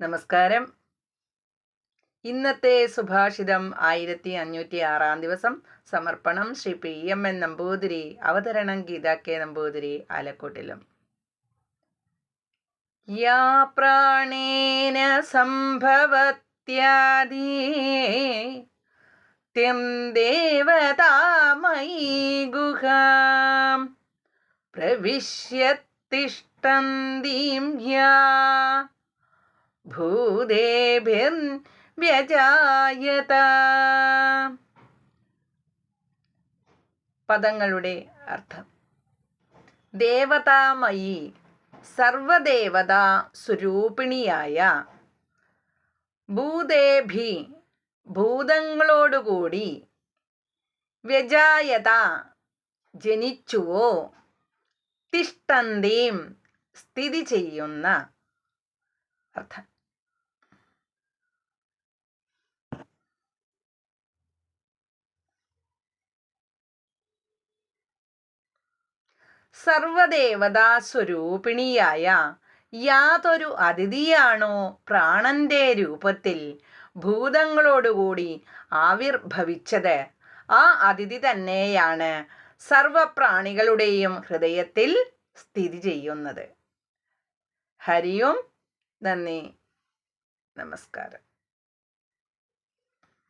നമസ്കാരം. ഇന്നത്തെ സുഭാഷിതം ആയിരത്തി അഞ്ഞൂറ്റി ആറാം ദിവസം. സമർപ്പണം Shri P M N Namboothiri അവതരണം ഗീത കെ നമ്പൂതിരി ആലക്കോട്ടിലും. യാ പ്രാണേന സംഭവത്യാദി ത്യം ദേവതാമയീ ഗുഹാം. പ്രവിശ്യത്തിഷ്ടന്തീം യാ ഭൂതേഭിർവ്യജായത പദങ്ങളുടെ അർത്ഥം. ദേവതാമയി സർവദേവതാ സ്വരൂപിണിയായ ഭൂതേഭി ഭൂതങ്ങളോടുകൂടി വ്യജായത ജനിച്ചുവോ തിഷ്ടന്തീം സ്ഥിതി ചെയ്യുന്ന അർത്ഥം. സർവദേവതാ സ്വരൂപിണിയായ യാതൊരു അതിഥിയാണോ പ്രാണന്റെ രൂപത്തിൽ ഭൂതങ്ങളോടുകൂടി ആവിർഭവിച്ചത്? ആ അതിഥി തന്നെയാണ് സർവപ്രാണികളുടെയും ഹൃദയത്തിൽ സ്ഥിതി ചെയ്യുന്നത്. ഹരിയും നന്ദി. നമസ്കാരം.